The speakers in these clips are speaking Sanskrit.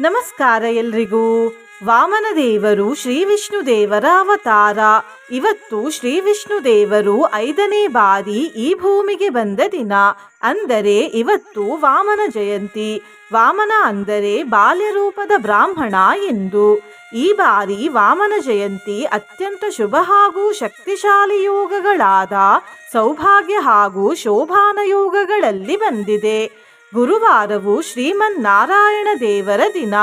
ನಮಸ್ಕಾರ ಎಲ್ರಿಗೂ. ವಾಮನ ದೇವರು ಶ್ರೀ ವಿಷ್ಣು ದೇವರ ಅವತಾರ. ಇವತ್ತು ಶ್ರೀ ವಿಷ್ಣು ದೇವರು ಐದನೇ ಬಾರಿ ಈ ಭೂಮಿಗೆ ಬಂದ ದಿನ. ಅಂದರೆ ಇವತ್ತು ವಾಮನ ಜಯಂತಿ. ವಾಮನ ಅಂದರೆ ಬಾಲ್ಯ ರೂಪದ ಬ್ರಾಹ್ಮಣ ಎಂದು. ಈ ಬಾರಿ ವಾಮನ ಜಯಂತಿ ಅತ್ಯಂತ ಶುಭ ಹಾಗೂ ಶಕ್ತಿಶಾಲಿ ಯೋಗಗಳಾದ ಸೌಭಾಗ್ಯ ಹಾಗೂ ಶೋಭಾನ ಯೋಗಗಳಲ್ಲಿ ಬಂದಿದೆ. ಗುರುವಾರವು ಶ್ರೀಮನ್ನಾರಾಯಣ ದೇವರ ದಿನ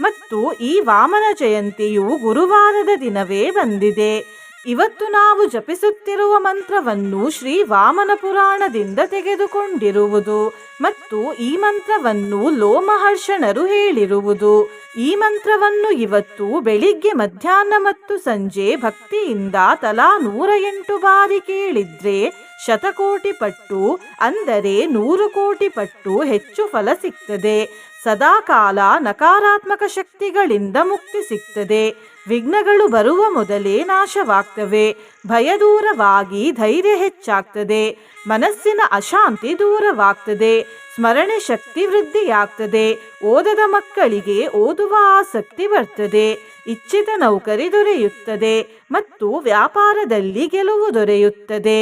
ಮತ್ತು ಈ ವಾಮನ ಜಯಂತಿಯು ಗುರುವಾರದ ದಿನವೇ ಬಂದಿದೆ. ಇವತ್ತು ನಾವು ಜಪಿಸುತ್ತಿರುವ ಮಂತ್ರವನ್ನು ಶ್ರೀ ವಾಮನ ಪುರಾಣದಿಂದ ತೆಗೆದುಕೊಂಡಿರುವುದು ಮತ್ತು ಈ ಮಂತ್ರವನ್ನು ಲೋಮಹರ್ಷಣರು ಹೇಳಿರುವುದು. ಈ ಮಂತ್ರವನ್ನು ಇವತ್ತು ಬೆಳಿಗ್ಗೆ ಮಧ್ಯಾಹ್ನ ಮತ್ತು ಸಂಜೆ ಭಕ್ತಿಯಿಂದ ತಲಾ ನೂರ ಎಂಟು ಬಾರಿ ಕೇಳಿದ್ರೆ ಶತಕೋಟಿ ಪಟ್ಟು ಅಂದರೆ ನೂರು ಕೋಟಿ ಪಟ್ಟು ಹೆಚ್ಚು ಫಲ ಸಿಗ್ತದೆ. ಸದಾಕಾಲ ನಕಾರಾತ್ಮಕ ಶಕ್ತಿಗಳಿಂದ ಮುಕ್ತಿ ಸಿಗ್ತದೆ. ವಿಘ್ನಗಳು ಬರುವ ಮೊದಲೇ ನಾಶವಾಗ್ತವೆ. ಭಯ ದೂರವಾಗಿ ಧೈರ್ಯ ಹೆಚ್ಚಾಗ್ತದೆ. ಮನಸ್ಸಿನ ಅಶಾಂತಿ ದೂರವಾಗ್ತದೆ. ಸ್ಮರಣೆ ಶಕ್ತಿ ವೃದ್ಧಿಯಾಗ್ತದೆ. ಓದದ ಮಕ್ಕಳಿಗೆ ಓದುವ ಆಸಕ್ತಿ ಬರ್ತದೆ. ಇಚ್ಛಿತ ನೌಕರಿ ದೊರೆಯುತ್ತದೆ ಮತ್ತು ವ್ಯಾಪಾರದಲ್ಲಿ ಗೆಲುವು ದೊರೆಯುತ್ತದೆ.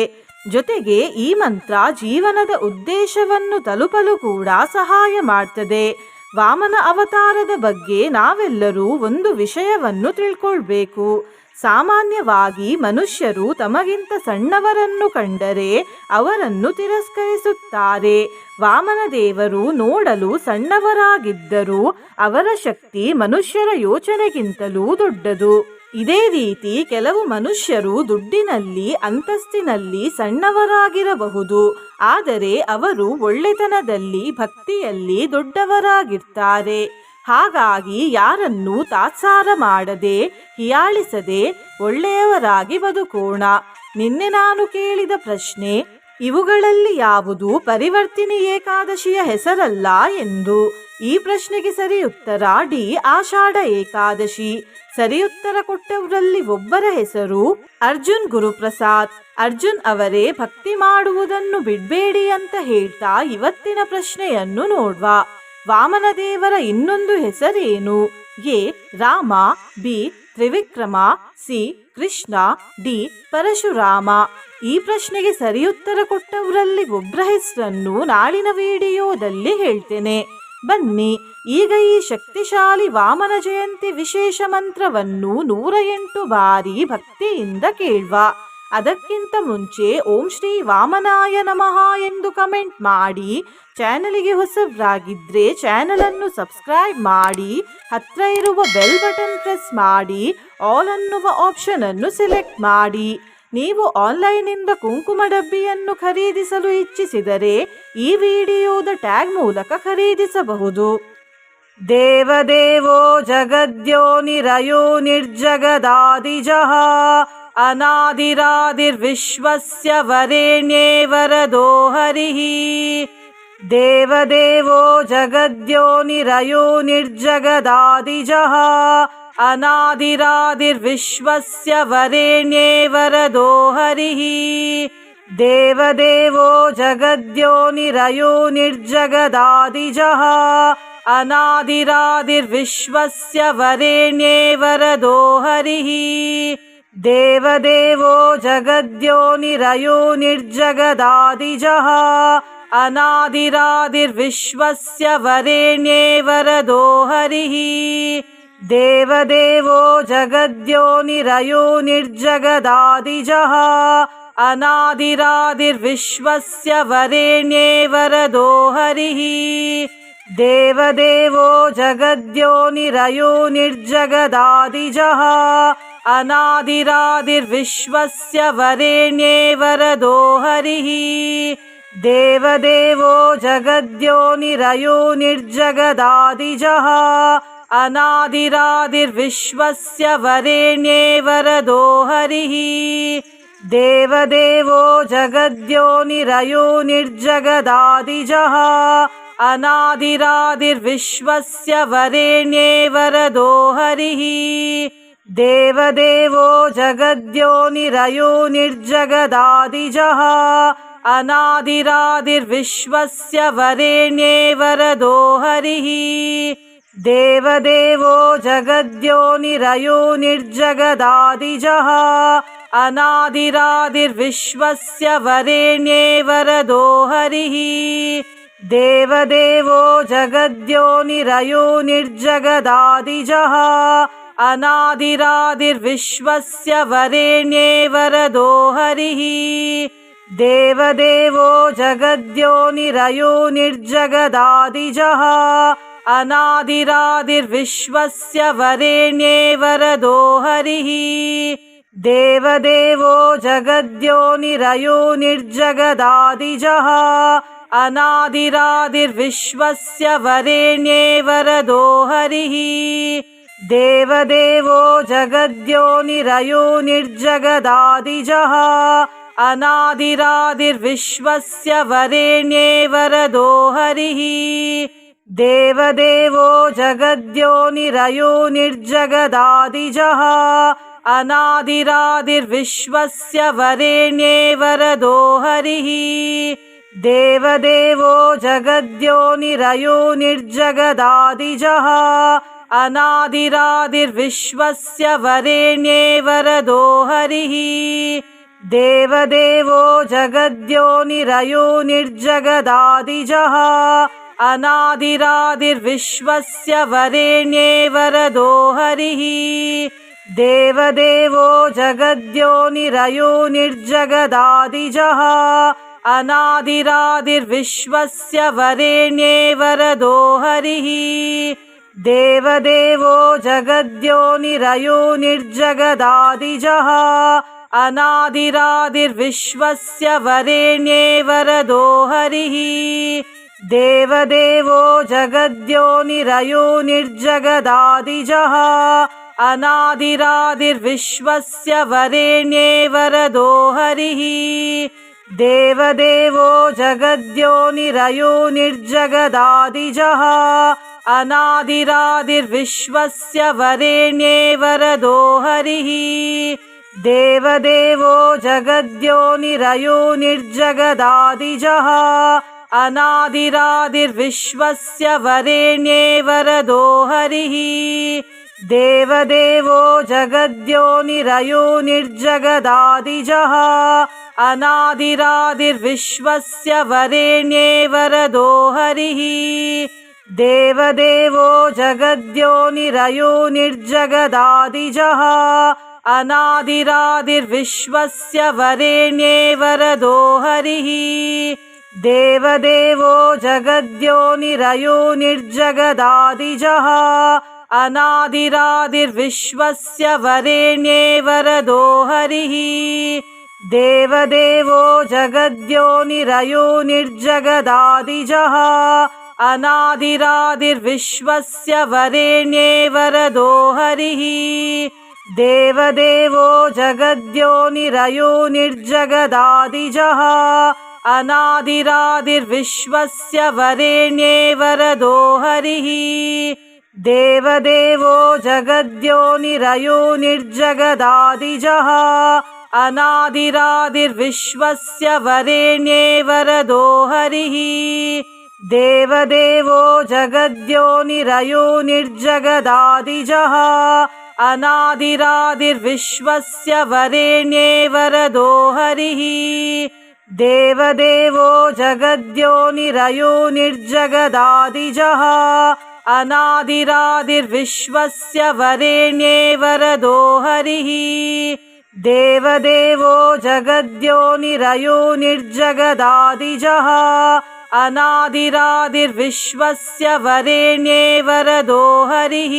ಜೊತೆಗೆ ಈ ಮಂತ್ರ ಜೀವನದ ಉದ್ದೇಶವನ್ನು ತಲುಪಲು ಕೂಡ ಸಹಾಯ ಮಾಡ್ತದೆ. ವಾಮನ ಅವತಾರದ ಬಗ್ಗೆ ನಾವೆಲ್ಲರೂ ಒಂದು ವಿಷಯವನ್ನು ತಿಳ್ಕೊಳ್ಬೇಕು. ಸಾಮಾನ್ಯವಾಗಿ ಮನುಷ್ಯರು ತಮಗಿಂತ ಸಣ್ಣವರನ್ನು ಕಂಡರೆ ಅವರನ್ನು ತಿರಸ್ಕರಿಸುತ್ತಾರೆ. ವಾಮನ ದೇವರು ನೋಡಲು ಸಣ್ಣವರಾಗಿದ್ದರೂ ಅವರ ಶಕ್ತಿ ಮನುಷ್ಯರ ಯೋಚನೆಗಿಂತಲೂ ದೊಡ್ಡದು. ಇದೇ ರೀತಿ ಕೆಲವು ಮನುಷ್ಯರು ದುಡ್ಡಿನಲ್ಲಿ, ಅಂತಸ್ತಿನಲ್ಲಿ ಸಣ್ಣವರಾಗಿರಬಹುದು. ಆದರೆ ಅವರು ಒಳ್ಳೆತನದಲ್ಲಿ, ಭಕ್ತಿಯಲ್ಲಿ ದೊಡ್ಡವರಾಗಿರ್ತಾರೆ. ಹಾಗಾಗಿ ಯಾರನ್ನು ತಾತ್ಸಾರ ಮಾಡದೆ, ಹಿಯಾಳಿಸದೆ ಒಳ್ಳೆಯವರಾಗಿ ಬದುಕೋಣ. ನಿನ್ನೆ ನಾನು ಕೇಳಿದ ಪ್ರಶ್ನೆ, ಇವುಗಳಲ್ಲಿ ಯಾವುದು ಪರಿವರ್ತಿನಿ ಏಕಾದಶಿಯ ಹೆಸರಲ್ಲ ಎಂದು. ಈ ಪ್ರಶ್ನೆಗೆ ಸರಿ ಉತ್ತರ ಡಿ ಆಷಾಢ ಏಕಾದಶಿ. ಸರಿ ಉತ್ತರ ಕೊಟ್ಟವರಲ್ಲಿ ಒಬ್ಬರ ಹೆಸರು ಅರ್ಜುನ್ ಗುರುಪ್ರಸಾದ್. ಅರ್ಜುನ್ ಅವರೇ ಭಕ್ತಿ ಮಾಡುವುದನ್ನು ಬಿಡ್ಬೇಡಿ ಅಂತ ಹೇಳ್ತಾ ಇವತ್ತಿನ ಪ್ರಶ್ನೆಯನ್ನು ನೋಡ್ವ. ವಾಮನ ದೇವರ ಇನ್ನೊಂದು ಹೆಸರೇನು? A. Rama, B. Trivikrama, C. Krishna, D. Parashurama. ಈ ಪ್ರಶ್ನೆಗೆ ಸರಿಯುತ್ತರ ಕೊಟ್ಟವರಲ್ಲಿ ಒಬ್ಬರ ಹೆಸರನ್ನು ನಾಳಿನ ವಿಡಿಯೋದಲ್ಲಿ ಹೇಳ್ತೇನೆ. ಬನ್ನಿ, ಈಗ ಈ ಶಕ್ತಿಶಾಲಿ ವಾಮನ ಜಯಂತಿ ವಿಶೇಷ ಮಂತ್ರವನ್ನು ನೂರ ಎಂಟು ಬಾರಿ ಭಕ್ತಿಯಿಂದ ಕೇಳುವ. ಅದಕ್ಕಿಂತ ಮುಂಚೆ ಓಂ ಶ್ರೀ ವಾಮನಾಯ ನಮಃ ಎಂದು ಕಮೆಂಟ್ ಮಾಡಿ, ಚಾನಲಿಗೆ ಹೊಸಬ್ರಾಗಿದ್ರೆ ಚಾನಲನ್ನು ಸಬ್ಸ್ಕ್ರೈಬ್ ಮಾಡಿ, ಹತ್ರ ಇರುವ ಬೆಲ್ ಬಟನ್ ಪ್ರೆಸ್ ಮಾಡಿ, ಆಲ್ ಅನ್ನುವ ಆಪ್ಷನ್ ಅನ್ನು ಸೆಲೆಕ್ಟ್ ಮಾಡಿ. ನೀವು ಆನ್ಲೈನ್ನಿಂದ ಕುಂಕುಮ ಡಬ್ಬಿಯನ್ನು ಖರೀದಿಸಲು ಇಚ್ಛಿಸಿದರೆ ಈ ವಿಡಿಯೋದ ಟ್ಯಾಗ್ ಮೂಲಕ ಖರೀದಿಸಬಹುದು. ದೇವದೇವೋ ಜಗದ್ಯೋನಿರಯೋ ನಿರ್ಜಗದಾದಿಜಃ ಅನಾದಿರಾದಿರ್ವಿಶ್ವಸ್ಯ ವರೇಣ್ಯೇ ವರದೋ ಹರಿಃ ದೇವದೇವೋ ಜಗದ್ಯೋನಿರಯೋ ನಿರ್ಜಗದಾದಿಜಃ अनादिरादिर्विश्वस्य वरेण्ये वरदो हरिः देवदेवो जगद्योनिरयो निर्जगदादिजः। अनादिरादिर्विश्वस्य वरेण्ये वरदो हरिः देवदेवो जगद्योनिरयो निर्जगदादिजः। अनादिरादिर्विश्वस्य वरेण्ये वरदो हरिः देवदेवो जगद्योनिरयो निर्जगदादिजः अनादिरादिर्विश्वस्य वरेण्ये वरदो हरिः। देवदेवो जगद्योनिरयो निर्जगदादिजः अनादिरादिर्विश्वस्य वरेण्ये वरदो हरिः। देवदेवो जगद्योनिरयो निर्जगदादिजः अनादिरादिर्विश्वस्य वरेण्ये वरदो हरिः देवदेवो जगद्योनिरयो निर्जगदादिजः अनादिरादिर्विश्वस्य वरेण्ये वरदो हरिः देवदेवो जगद्योनिरयो निर्जगदादिजः अनादिरादिर्विश्वस्य वरेण्ये वरदो हरिः देवदेवो जगद्यो निरयो निर्जगदादिजः अनादिरादिर्विश्वस्य वरेण्ये वरदो हरिः। देवदेवो जगद्यो निरयो निर्जगदादिजः अनादिरादिर्विश्वस्य वरेण्ये वरदो हरिः। देवदेवो जगद्यो निरयो निर्जगदादिजः अनादिरादिर्विश्वस्य वरेण्ये वरदो हरिः देवदेवो जगद्यो निरयो निर्जगदादिजः। अनादिरादिर्विश्वस्य वरेण्ये वरदो हरिः देवदेवो जगद्यो निरयो निर्जगदादिजः। अनादिरादिर्विश्वस्य वरेण्ये वरदो हरिः देवदेवो जगद्यो निरयो निर्जगदादिजः अनादिरादिर्विश्वस्य वरेण्ये वरदो हरिः। देवदेवो जगद्यो निरयो निर्जगदादिजः अनादिरादिर्विश्वस्य वरेण्ये वरदो हरिः। देवदेवो जगद्यो निरयो निर्जगदादिजः अनादिरादिर्विश्वस्य वरेण्ये वरदो हरिः। देवदेवो जगद्यो निरयो निर्जगदादिजः। अनादिरादिर्विश्वस्य वरेण्ये वरदो हरिः। देवदेवो जगद्यो निरयो निर्जगदादिजः। अनादिरादिर्विश्वस्य वरेण्ये वरदो हरिः देवदेवो जगद्यो निरयो निर्जगदादिजः अनादिरादिर्विश्वस्य वरेण्ये वरदो हरिः। देवदेवो जगद्यो निरयो निर्जगदादिजः अनादिरादिर्विश्वस्य वरेण्ये वरदो हरिः। देवदेवो जगद्यो निरयो निर्जगदादिजः अनादिरादिर्विश्वस्य वरेण्ये वरदो हरिः। देवदेवो जगद्यो निरयो निर्जगदादिजः। अनादिरादिर्विश्वस्य वरेण्ये वरदो हरिः। देवदेवो जगद्यो निरयो निर्जगदादिजः। अनादिरादिर्विश्वस्य वरेण्ये वरदो हरिः देवदेवो जगद्यो निरयो निर्जगदादिजः अनादिरादिर्विश्वस्य वरेण्ये वरदो हरिः। देवदेवो जगद्यो निरयो निर्जगदादिजः अनादिरादिर्विश्वस्य वरेण्ये वरदो हरिः। देवदेवो जगद्यो निरयो निर्जगदादिजः अनादिरादिर्विश्वस्य वरेण्ये वरदो हरिः देवदेवो जगद्यो निरयो निर्जगदादिजः। अनादिरादिर्विश्वस्य वरेण्ये वरदो हरिः देवदेवो जगद्यो निरयो निर्जगदादिजः। अनादिरादिर्विश्वस्य वरेण्ये वरदो हरिः देवदेवो जगद्यो निरयो निर्जगदादिजः अनादिरादिर्विश्वस्य वरेण्ये वरदो हरिः। देवदेवो जगद्यो निरयो निर्जगदादिजः अनादिरादिर्विश्वस्य वरेण्ये वरदो हरिः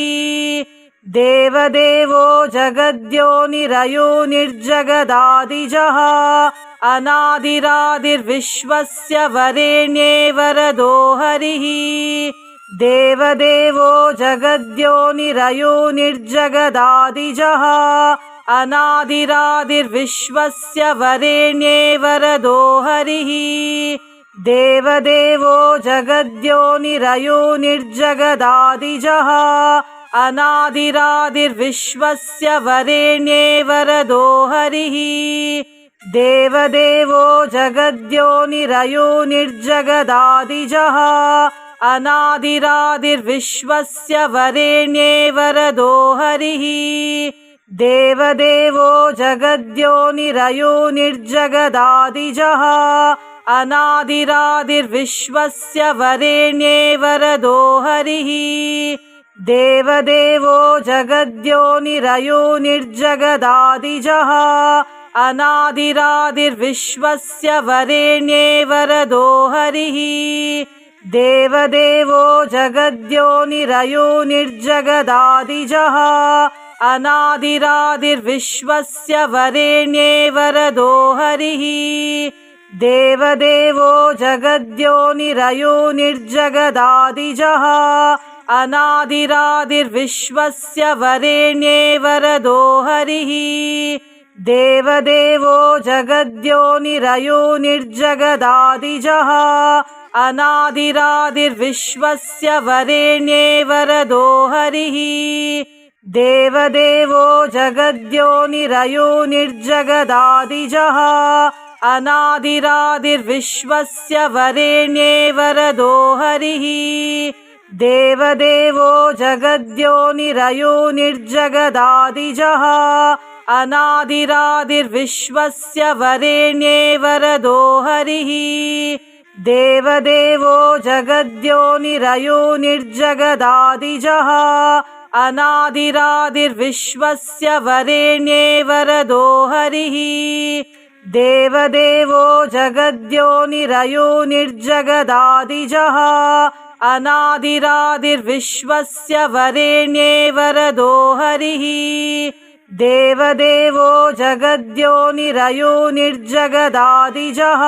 देवदेवो जगद्यो निरयो निर्जगदादिजः अनादिरादिर्विश्वस्य वरेण्ये वरदो हरिः। देवदेवो जगद्यो निरयो निर्जगदादिजः अनादिरादिर्विश्वस्य वरेण्ये वरदो हरिः। देवदेवो जगद्यो निरयो निर्जगदादिजः अनादिरादिर्विश्वस्य वरेण्ये वरदो हरिः। देवदेवो जगद्यो निरयो निर्जगदादिजः। अनादिरादिर्विश्वस्य वरेण्ये वरदो हरिः। देवदेवो जगद्यो निरयो निर्जगदादिजः। अनादिरादिर्विश्वस्य वरेण्ये वरदो हरिः देवदेवो जगद्यो निरयो निर्जगदादिजः अनादिरादिर्विश्वस्य वरेण्ये वरदो हरिः। देवदेवो जगद्यो निरयो निर्जगदादिजः अनादिरादिर्विश्वस्य वरेण्ये वरदो हरिः। देवदेवो जगद्यो निरयो निर्जगदादिजः अनादिरादिर्विश्वस्य वरेण्ये वरदो हरिः देवदेवो जगद्यो निरयो निर्जगदादिजः। अनादिरादिर्विश्वस्य वरेण्ये वरदो हरिः देवदेवो जगद्यो निरयो निर्जगदादिजः। अनादिरादिर्विश्वस्य वरेण्ये वरदो हरिः देवदेवो जगद्यो निरयो निर्जगदादिजः अनादिरादिर्विश्वस्य वरेण्ये वरदो हरिः। देवदेवो जगद्यो निरयो निर्जगदादिजः अनादिरादिर्विश्वस्य वरेण्ये वरदो हरिः। देवदेवो जगद्यो निरयो निर्जगदादिजः अनादिरादिर्विश्वस्य वरेण्ये वरदो हरिः। देवदेवो जगद्यो निरयो निर्जगदादिजः।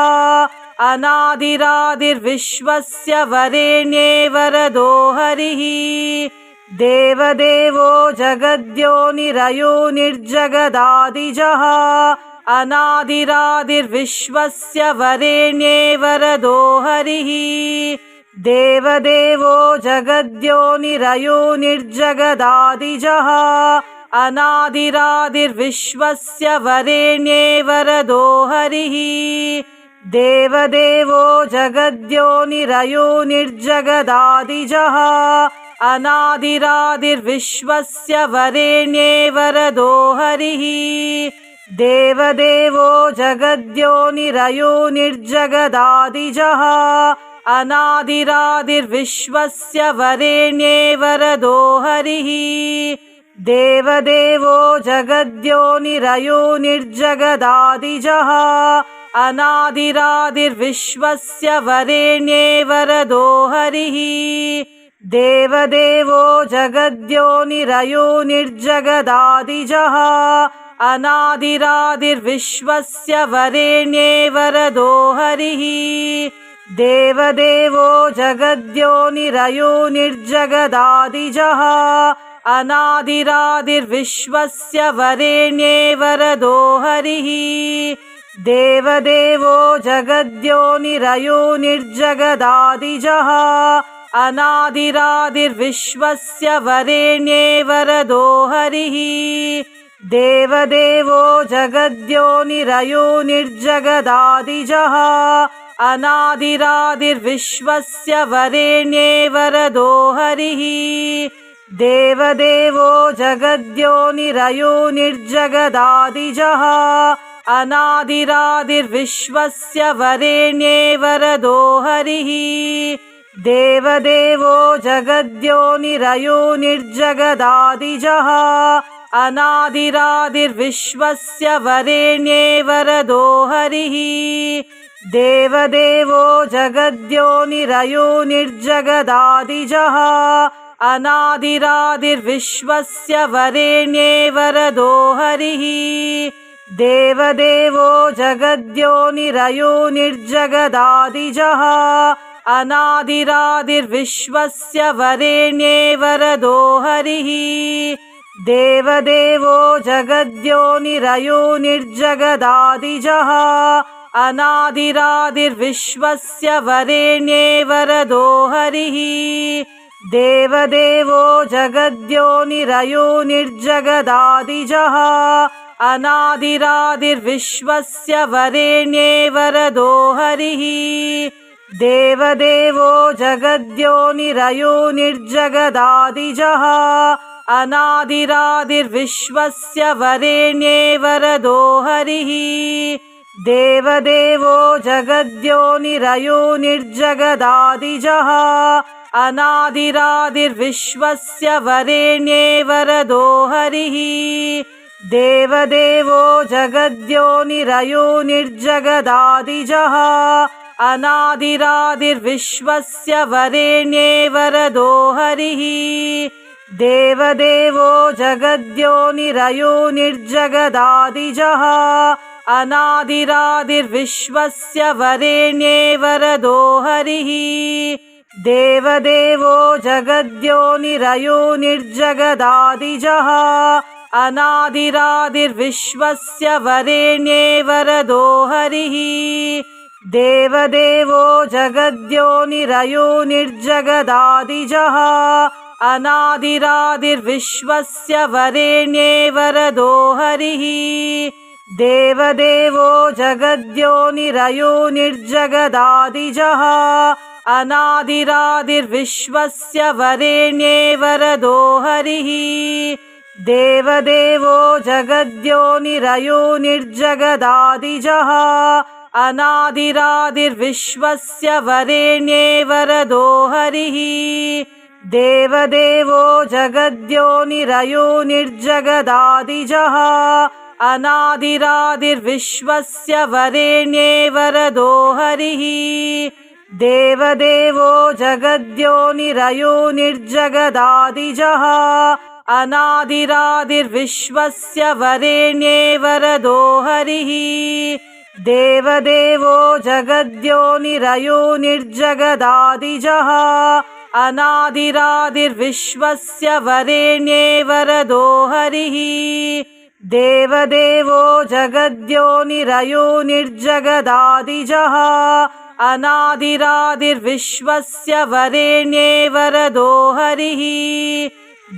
अनादिरादिर्विश्वस्य वरेण्ये वरदो हरिः। देवदेवो जगद्यो निरयो निर्जगदादिजः। अनादिरादिर्विश्वस्य वरेण्ये वरदो हरिः देवदेवो जगद्यो निरयो निर्जगदादिजः अनादिरादिर्विश्वस्य वरेण्ये वरदो हरिः। देवदेवो जगद्यो निरयो निर्जगदादिजः अनादिरादिर्विश्वस्य वरेण्ये वरदो हरिः। देवदेवो जगद्यो निरयो निर्जगदादिजः अनादिरादिर्विश्वस्य वरेण्ये वरदो हरिः। देवदेवो जगद्यो निरयो निर्जगदादिजः। अनादिरादिर्विश्वस्य वरेण्ये वरदो हरिः। देवदेवो जगद्यो निरयो निर्जगदादिजः। अनादिरादिर्विश्वस्य वरेण्ये वरदो हरिः देवदेवो जगद्यो निरयो निर्जगदादिजः अनादिरादिर्विश्वस्य वरेण्ये वरदो हरिः। देवदेवो जगद्यो निरयो निर्जगदादिजः अनादिरादिर्विश्वस्य वरेण्ये वरदो हरिः। देवदेवो जगद्यो निरयो निर्जगदादिजः अनादिरादिर्विश्वस्य वरेण्ये वरदो हरिः देवदेवो जगद्यो निरयो निर्जगदादिजः। अनादिरादिर्विश्वस्य वरेण्ये वरदो हरिः देवदेवो जगद्यो निरयो निर्जगदादिजः। अनादिरादिर्विश्वस्य वरेण्ये वरदो हरिः देवदेवो जगद्यो निरयो निर्जगदादिजः अनादिरादिर्विश्वस्य वरेण्ये वरदो हरिः देवदेवो जगद्यो निरयो निर्जगदादिजः अनादिरादिर्विश्वस्य वरेण्ये वरदो हरिः देवदेवो जगद्यो निरयो निर्जगदादिजः अनादिरादिर्विश्वस्य वरेण्ये वरदो हरिः देवदेवो जगद्यो निरयो निर्जगदादिजः अनादिरादिर्विश्वस्य वरेण्ये वरदो हरिः देवदेवो जगद्यो निरयो निर्जगदादिजः अनादिरादिर्विश्वस्य वरेण्ये वरदो हरिः देवदेवो जगद्यो निरयो निर्जगदादिजः अनादिरादिर्विश्वस्य वरेण्ये वरदो हरिः। देवदेवो जगद्यो निरयो निर्जगदादिजः अनादिरादिर्विश्वस्य वरेण्ये वरदो हरिः। देवदेवो जगद्यो निरयो निर्जगदादिजः अनादिरादिर्विश्वस्य वरेण्ये वरदो हरिः। देवदेवो जगद्यो निरयो निर्जगदादिजः। अनादिरादिर्विश्वस्य वरेण्ये वरदो हरिः। देवदेवो जगद्यो निरयो निर्जगदादिजः। अनादिरादिर्विश्वस्य वरेण्ये वरदो हरिः देवदेवो जगद्यो निरयो निर्जगदादिजः अनादिरादिर्विश्वस्य वरेण्ये वरदो हरिः। देवदेवो जगद्यो निरयो निर्जगदादिजः अनादिरादिर्विश्वस्य वरेण्ये वरदो हरिः। देवदेवो जगद्यो निरयो निर्जगदादिजः अनादिरादिर्विश्वस्य वरेण्ये वरदो हरिः देवदेवो जगद्यो निरयो निर्जगदादिजः। अनादिरादिर्विश्वस्य वरेण्ये वरदो हरिः देवदेवो जगद्यो निरयो निर्जगदादिजः। अनादिरादिर्विश्वस्य वरेण्ये वरदो हरिः देवदेवो जगद्यो निरयो निर्जगदादिजः अनादिरादिर्विश्वस्य वरेण्ये वरदो हरिः।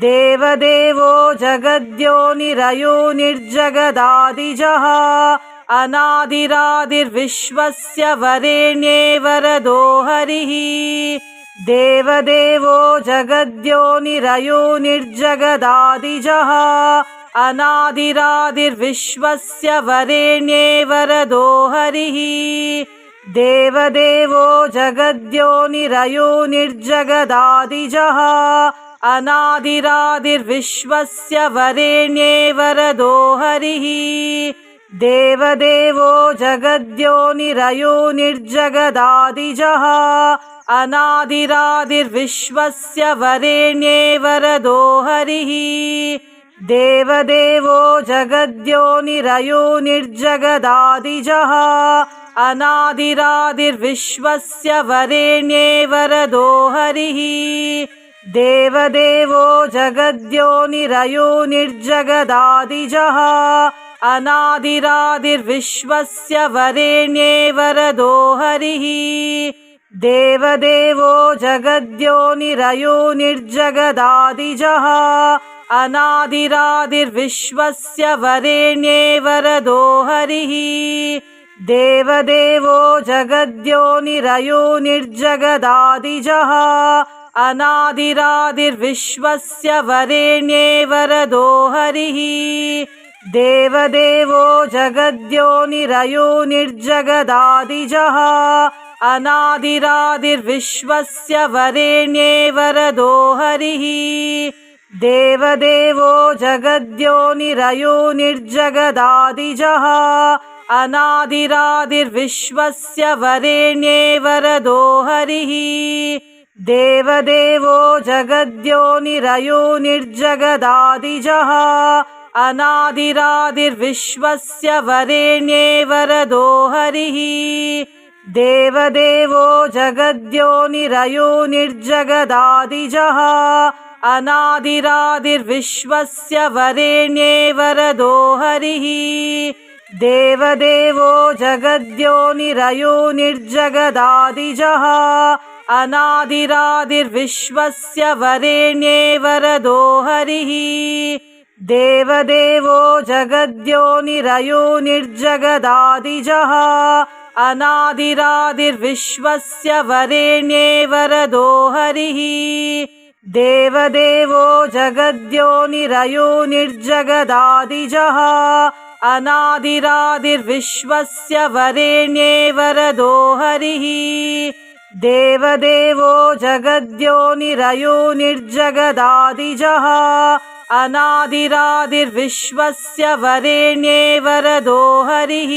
देवदेवो जगद्यो निरयो निर्जगदादिजः अनादिरादिर्विश्वस्य वरेण्ये वरदो हरिः। देवदेवो जगद्यो निरयो निर्जगदादिजः अनादिरादिर्विश्वस्य वरेण्ये वरदो हरिः। देवदेवो जगद्यो निरयो निर्जगदादिजः। अनादिरादिर्विश्वस्य वरेण्ये वरदो हरिः। देवदेवो जगद्यो निरयो निर्जगदादिजः। अनादिरादिर्विश्वस्य वरेण्ये वरदो हरिः देवदेवो जगद्यो निरयो निर्जगदादिजः अनादिरादिर्विश्वस्य वरेण्ये वरदो हरिः। देवदेवो जगद्यो निरयो निर्जगदादिजः अनादिरादिर्विश्वस्य वरेण्ये वरदो हरिः। देवदेवो जगद्यो निरयो निर्जगदादिजः अनादिरादिर्विश्वस्य वरेण्ये वरदो हरिः देवदेवो जगद्यो निरयो निर्जगदादिजः अनादिरादिर्विश्वस्य वरेण्ये वरदो हरिः देवदेवो जगद्यो निरयो निर्जगदादिजः अनादिरादिर्विश्वस्य वरेण्ये वरदो हरिः देवदेवो जगद्यो निरयो निर्जगदादिजः अनादिरादिर्विश्वस्य वरेण्ये वरदो हरिः। देवदेवो जगद्यो निरयो निर्जगदादिजः अनादिरादिर्विश्वस्य वरेण्ये वरदो हरिः। देवदेवो जगद्यो निरयो निर्जगदादिजः अनादिरादिर्विश्वस्य वरेण्ये वरदो हरिः देवदेवो जगद्यो निरयो निर्जगदादिजः। अनादिरादिर्विश्वस्य वरेण्ये वरदो हरिः देवदेवो जगद्यो निरयो निर्जगदादिजः। अनादिरादिर्विश्वस्य वरेण्ये वरदो हरिः देवदेवो जगद्यो निरयो निर्जगदादिजः अनादिरादिर्विश्वस्य वरेण्ये वरदो हरिः। देवदेवो जगद्यो निरयो निर्जगदादिजः अनादिरादिर्विश्वस्य वरेण्ये वरदो हरिः।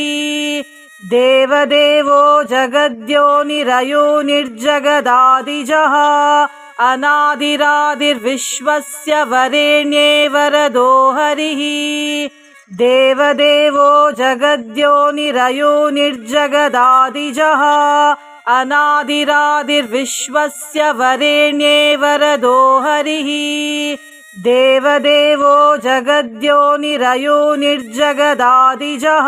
देवदेवो जगद्यो निरयो निर्जगदादिजः अनादिरादिर्विश्वस्य वरेण्ये वरदो हरिः। देवदेवो जगद्यो निरयो निर्जगदादिजः। अनादिरादिर्विश्वस्य वरेण्ये वरदो हरिः। देवदेवो जगद्यो निरयो निर्जगदादिजः।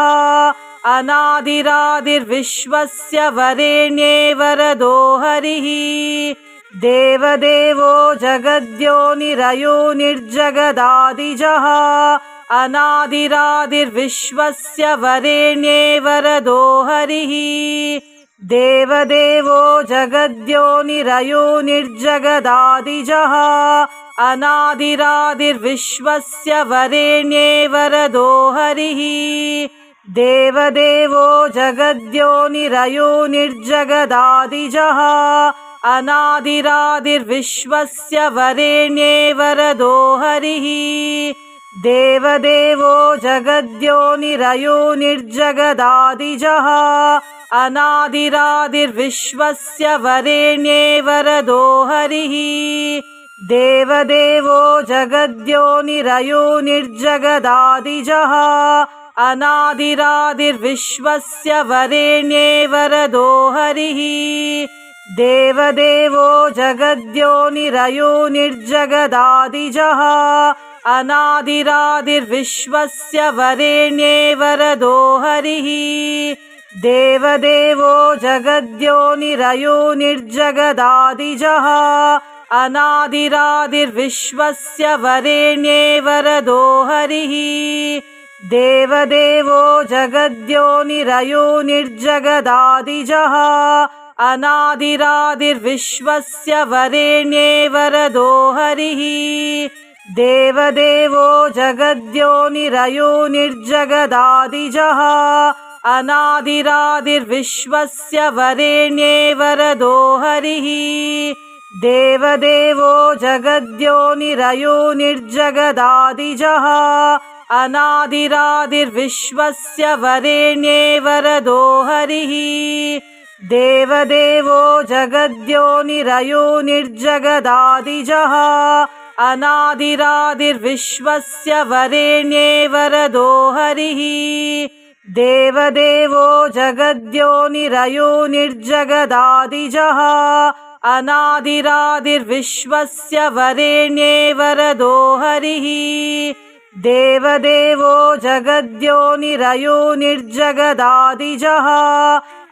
अनादिरादिर्विश्वस्य वरेण्ये वरदो हरिः देवदेवो जगद्यो निरयो निर्जगदादिजः अनादिरादिर्विश्वस्य वरेण्ये वरदो हरिः। देवदेवो जगद्यो निरयो निर्जगदादिजः अनादिरादिर्विश्वस्य वरेण्ये वरदो हरिः। देवदेवो जगद्यो निरयो निर्जगदादिजः अनादिरादिर्विश्वस्य वरेण्ये वरदो हरिः। देवदेवो जगद्यो निरयो निर्जगदादिजः। अनादिरादिर्विश्वस्य वरेण्ये वरदो हरिः। देवदेवो जगद्यो निरयो निर्जगदादिजः। अनादिरादिर्विश्वस्य वरेण्ये वरदो हरिः देवदेवो जगद्यो निरयो निर्जगदादिजः अनादिरादिर्विश्वस्य वरेण्ये वरदो हरिः। देवदेवो जगद्यो निरयो निर्जगदादिजः अनादिरादिर्विश्वस्य वरेण्ये वरदो हरिः। देवदेवो जगद्यो निरयो निर्जगदादिजः अनादिरादिर्विश्वस्य वरेण्ये वरदो हरिः देवदेवो जगद्यो निरयो निर्जगदादिजः। अनादिरादिर्विश्वस्य वरेण्ये वरदो हरिः देवदेवो जगद्यो निरयो निर्जगदादिजः। अनादिरादिर्विश्वस्य वरेण्ये वरदो हरिः देवदेवो जगद्यो निरयो निर्जगदादिजः अनादिरादिर्विश्वस्य वरेण्ये वरदो हरिः। देवदेवो जगद्यो निरयो निर्जगदादिजः अनादिरादिर्विश्वस्य वरेण्ये वरदो हरिः। देवदेवो जगद्यो निरयो निर्जगदादिजः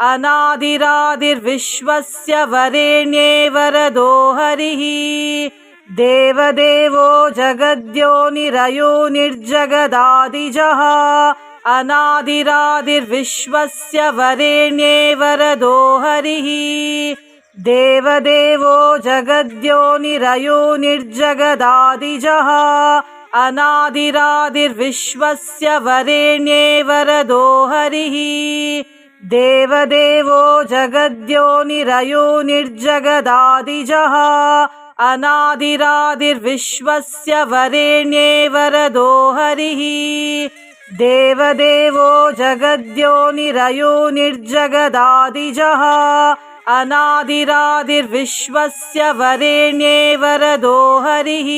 अनादिरादिर्विश्वस्य वरेण्ये वरदो हरिः। देवदेवो जगद्यो निरयो निर्जगदादिजः। अनादिरादिर्विश्वस्य वरेण्ये वरदो हरिः। देवदेवो जगद्यो निरयो निर्जगदादिजः। अनादिरादिर्विश्वस्य वरेण्ये वरदो हरिः देवदेवो जगद्यो निरयो निर्जगदादिजः अनादिरादिर्विश्वस्य वरेण्ये वरदो हरिः। देवदेवो जगद्यो निरयो निर्जगदादिजः अनादिरादिर्विश्वस्य वरेण्ये वरदो हरिः